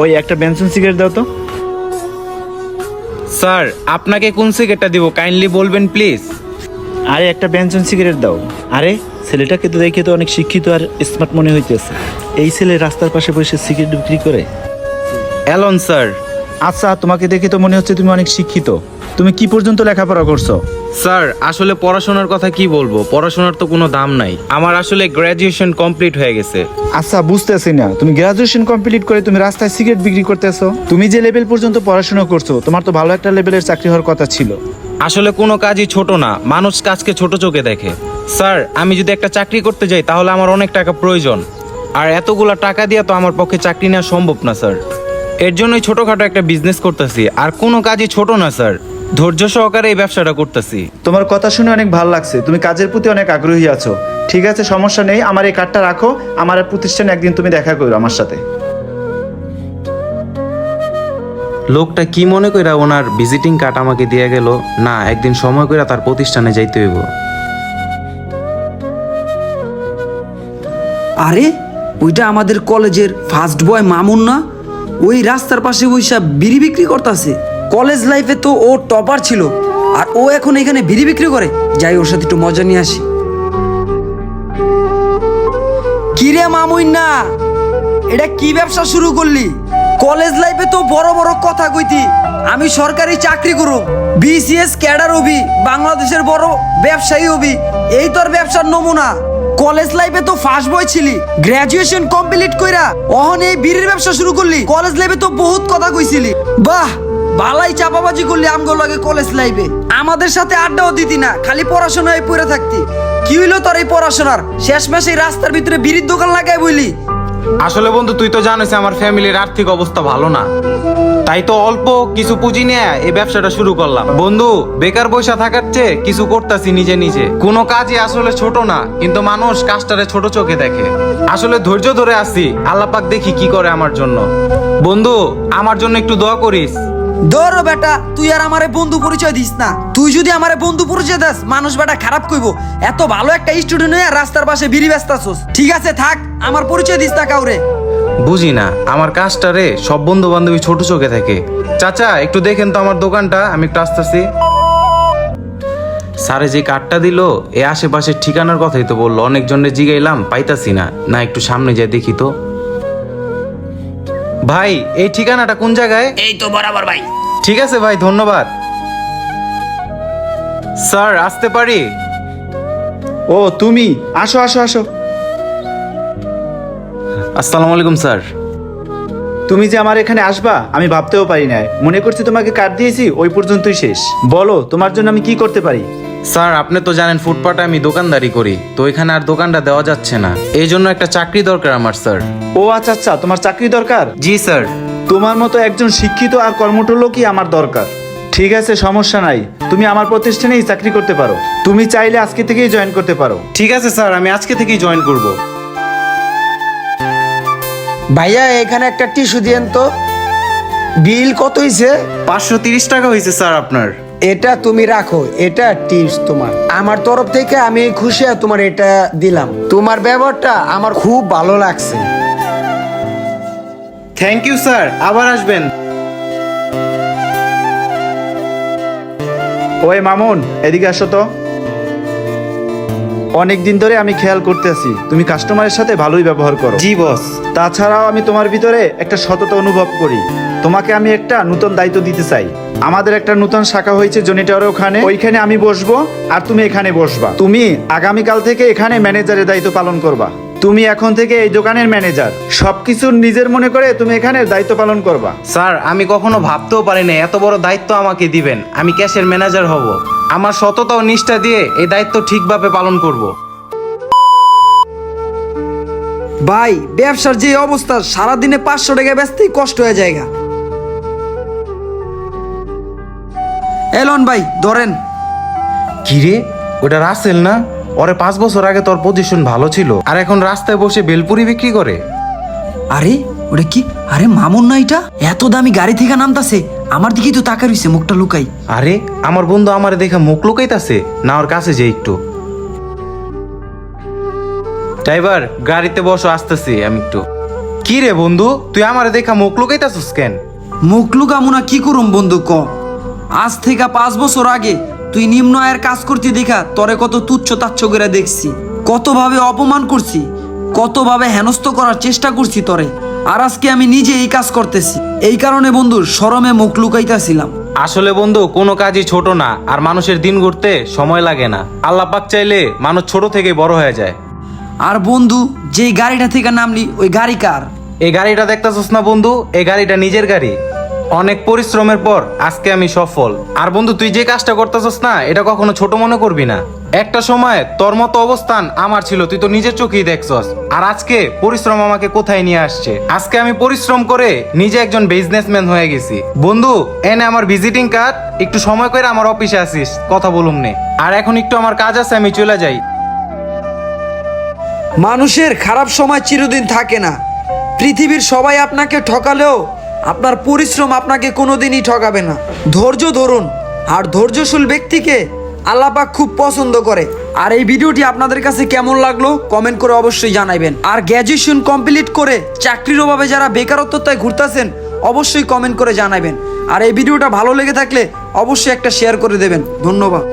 ওই একটা Benson cigarette দাও তো। স্যার আপনাকে কোন সিগারেটটা দিব? কাইন্ডলি বলবেন প্লিজ। আরে একটা বেনসন সিগারেট দাও। আরে ছেলেটাকে তো দেখে তো অনেক শিক্ষিত আর স্মার্ট মনে হইতেছে। এই ছেলে রাস্তার পাশে বসে সিগারেট বিক্রি করে। Alan sir. আচ্ছা তোমাকে দেখে তো মনে হচ্ছে তুমি অনেক শিক্ষিত। তুমি কি পর্যন্ত লেখাপড়া করছ? স্যার আসলে পড়াশোনার কথা কি বলব? পড়াশোনার তো কোনো দাম নাই। আমার আসলে গ্র্যাজুয়েশন কমপ্লিট হয়ে গেছে। আচ্ছা বুঝতেছি না। তুমি গ্রাজুয়েশন কমপ্লিট করে তুমি রাস্তায় সিগারেট বিক্রি করতেছো? তুমি যে লেভেল পর্যন্ত পড়াশোনা করছ তোমার তো ভালো একটা লেভেলের চাকরি হওয়ার কথা ছিল। আসলে কোনো কাজই ছোট না। মানুষ কাজকে ছোট চোখে দেখে। স্যার আমি যদি একটা চাকরি করতে যাই তাহলে আমার অনেক টাকা প্রয়োজন। আর এতগুলা টাকা দিয়ে তো আমার পক্ষে চাকরি নেওয়া সম্ভব না স্যার। এর জন্যই ছোটখাটো একটা বিজনেস করতেছি। আর কোনো কাজই ছোট না স্যার। ধৈর্য সহকারে এই ব্যবসাটা করতেছি। তোমার কথা শুনে অনেক ভালো লাগছে। তুমি কাজের প্রতি অনেক আগ্রহী আছো। ঠিক আছে সমস্যা নেই। আমার এই কার্ডটা রাখো। আমার এই প্রতিষ্ঠানে একদিন তুমি দেখা করো আমার সাথে। লোকটা কি মনে কইরা ওনার ভিজিটিং কার্ড আমাকে দিয়ে গেল? না একদিন সময় কইরা তার প্রতিষ্ঠানে যাইতে হইব। আরে ওইটা আমাদের কলেজের ফার্স্ট বয় মামুন না? ওই রাস্তার পাশে বৈশা বিড়ি বিক্রি করতেছে। কলেজ লাইফে তো ও টপার ছিল, আর ও এখন এখানে বিড়ি বিক্রি করে। যাই ওর সাথে একটু মজা নিয়ে আসি। কিরে মামুন না এটা কি ব্যবসা শুরু করলি? কলেজ লাইফে তো বড় বড় কথা কইতি। আমি সরকারি চাকরি করুম, বিসিএস ক্যাডার হবি, বাংলাদেশের বড় ব্যবসায়ী হবি। এই তোর ব্যবসার নমুনা। কলেজ লাইফে তো ফার্স্ট বয় ছিলি। গ্রাজুয়েশন কমপ্লিট কইরা অহন এই বিড়ির ব্যবসা শুরু করলি। কলেজ লাইফে তো বহুত কথা কইছিলি। বাহ, বালাই চাপাবাজি করলি আমগো লাগে কলেজ লাইফে। আমাদের সাথে আড্ডাও দিতি না, খালি পড়াশোনায় পড়ে থাকতি। কি হইল তোর এই পড়াশোনার? শেষ মাসে রাস্তার ভিতরে বিড়ির দোকান লাগাই বইলি। আসলে বন্ধু, তুই তো জানিস আমার ফ্যামিলির আর্থিক অবস্থা ভালো না। তাই তো অল্প কিছু পুঁজি নিয়ে এই ব্যবসাটা শুরু করলাম। বন্ধু, বেকার পয়সা থাকার চেয়ে কিছু করতেছি নিজে নিজে। কোনো কাজই আসলে ছোট না, কিন্তু মানুষ কাজটারে ছোট চোখে দেখে। আসলে ধৈর্য ধরে আসি আল্লাপাক দেখি কি করে আমার জন্য। বন্ধু, আমার জন্য একটু দোয়া করিস। ধরো বেটা, তুই আর আমারে বন্ধু পরিচয় দিস না। তুই যদি আমারে বন্ধু পরিচয় দাস, মানুষ বেটা খারাপ কইবো। এত ভালো একটা স্টুডেন্ট হয়ে রাস্তার পাশে বিড়ি ব্যস্ত আছোস ঠিক আছে, থাক, আমার পরিচয় দিস না কাউরে। বুঝি না, আমার কাজটারে সব বন্ধু বান্ধবী ছোট চোখে থাকে। চাচা, একটু দেখেন তো আমার দোকানটা, আমি একটু আসতেছি। স্যারে যে কার্ডটা দিল, এ আশেপাশের ঠিকানার কথাই তো বলল অনেকজনের জিগাইলাম, পাইতাছি না। না, একটু সামনে যাই দেখি তো। ভাই এই ঠিকানাটা কোন জায়গায়? এই তো বরাবর ভাই। ঠিক আছে ভাই ধন্যবাদ। স্যার আসতে পারি? ও তুমি? আসো আসো আসো। আসসালামু আলাইকুম স্যার। তুমি যে আমার এখানে আসবা আমি ভাবতেও পারি না মনে করছি তোমাকে কার্ড দিয়েছি ওই পর্যন্তই শেষ। বলো তোমার জন্য আমি কি করতে পারি? স্যার আপনি তো জানেন ফুটপাতে আমি দোকানদারি করি তো এখানে আর দোকানটা দেওয়া যাচ্ছে না। এই জন্য একটা চাকরি দরকার আমার স্যার। ও আচ্ছা আচ্ছা তোমার চাকরি দরকার? জি স্যার। তোমার মতো একজন শিক্ষিত আর কর্মঠ লোকই আমার দরকার। ঠিক আছে সমস্যা নাই। তুমি আমার প্রতিষ্ঠানেই চাকরি করতে পারো। তুমি চাইলে আজকে থেকেই জয়েন করতে পারো। ঠিক আছে স্যার আমি আজকে থেকেই জয়েন করব। ভাইয়া এখানে একটা টিস্যু দিয়েন তো। বিল কত হইছে? পাঁচশো তিরিশ টাকা হয়েছে স্যার আপনার। এটা তুমি রাখো এটা টিপস তোমার। আমার তরফ থেকে আমি খুশি আর তোমার এটা দিলাম। তোমার ব্যবহারটা আমার খুব ভালো লাগছে। থ্যাংক ইউ স্যার আবার আসবেন। ওই মামুন এদিকে আসো তো। অনেক দিন ধরে আমি খেয়াল করতেছি তুমি কাস্টমারের সাথে ভালোই ব্যবহার করো। জি বস তাছাড়াও আমি তোমার ভিতরে একটা সততা অনুভব করি। তোমাকে আমি একটা নতুন দায়িত্ব দিতে চাই। আমাদের একটা নতুন শাখা হয়েছে জনিটার ওখানে। ওইখানে আমি বসবো আর তুমি এখানে বসবা। তুমি আগামীকাল থেকে এখানে ম্যানেজারের দায়িত্ব পালন করবা। তুমি এখন থেকে এই দোকানের ম্যানেজার। সবকিছু নিজের মনে করে তুমি এখানে দায়িত্ব পালন করবা। স্যার আমি কখনো ভাবতেও পারি না এত বড় দায়িত্ব আমাকে দিবেন। আমি ক্যাশের ম্যানেজার হব। আমার সততা ও নিষ্ঠা দিয়ে এই দায়িত্ব ঠিকভাবে পালন করব। ভাই ব্যবসার যে অবস্থা সারাদিনে পাঁচশো টাকা বেচতেই কষ্ট হয়ে যায় এলন ভাই ধরেন। কিরে? ওটা রাসেল না? ওরে পাঁচ বছর আগে তোর পজিশন ভালো ছিল আর এখন রাস্তায় বসে বেলপুরি বিক্রি করে। আরে ওটা কি? আরে মামুন না এটা? এত দামি গাড়ি থেকে নামতাছে আমার দিকেই তো তাকা রইছে মুখটা লুকাই। আরে আমার বন্ধু আমারে দেখে মুখ লুকাইতাছে না ওর কাছে যে একটু। ড্রাইভার গাড়িতে বসো আসতেছি আমি একটু। কি রে বন্ধু তুই আমার দেখা মুখ লুকাইতাছিস কেন? মুখ লুকামুনা কি করুম বন্ধু ক? আজ থেকে পাঁচ বছর আগে তুই নিম্ন আয়ের কাজ করতে দেখা তরে কত তুচ্ছ তাচ্ছ করে দেখছি। কতভাবে অপমান করছি কতভাবে হেনস্থ করার চেষ্টা করছি তরে। আর আজকে আমি নিজে এই কাজ করতেছি। এই কারণে বন্ধু শরমে মুখ লুকাইতেছিলাম। আসলে বন্ধু কোনো কাজই ছোট না আর মানুষের দিন ঘুরতে সময় লাগে না। আল্লাহ পাক চাইলে মানুষ ছোট থেকে বড় হয়ে যায়। আর বন্ধু যেই গাড়িটা থেকে নামলি ওই গাড়ি কার? এই গাড়িটা দেখতেছস না বন্ধু? এই গাড়িটা নিজের গাড়ি। অনেক পরিশ্রমের পর আজকে আমি সফল। আর বন্ধু, তুই যে কাজটা করতেছস না, এটা কখনো ছোট মনে করবি না। একটা সময় তোর মতো অবস্থান আমার ছিল, তুই তো নিজের চোখেই দেখছস। আর আজকে পরিশ্রম আমাকে কোথায় নিয়ে আসছে? আজকে আমি পরিশ্রম করে নিজে একজন বিজনেসম্যান হয়ে গেছি। বন্ধু, এনে আমার ভিজিটিং কার্ড একটু সময় করে আমার অফিসে আসিস, কথা বলুম নে। আর এখন একটু আমার কাজ আছে, আমি চলে যাই। মানুষের খারাপ সময় চিরদিন থাকে না। পৃথিবীর সবাই আপনাকে ঠকালেও আপনার পরিশ্রম আপনাকে কোনোদিনই ঠকাবে না। ধৈর্য ধরুন, আর ধৈর্যশীল ব্যক্তিকে আল্লাপাক খুব পছন্দ করে। আর এই ভিডিওটি আপনাদের কাছে কেমন লাগল, কমেন্ট করে অবশ্যই জানাবেন আর গ্র্যাজুয়েশন কমপ্লিট করে চাকরির অভাবে যারা বেকারত্বতায় ঘুরতেছেন, অবশ্যই কমেন্ট করে জানাবেন আর এই ভিডিওটা ভালো লেগে থাকলে অবশ্যই একটা শেয়ার করে দেবেন। ধন্যবাদ।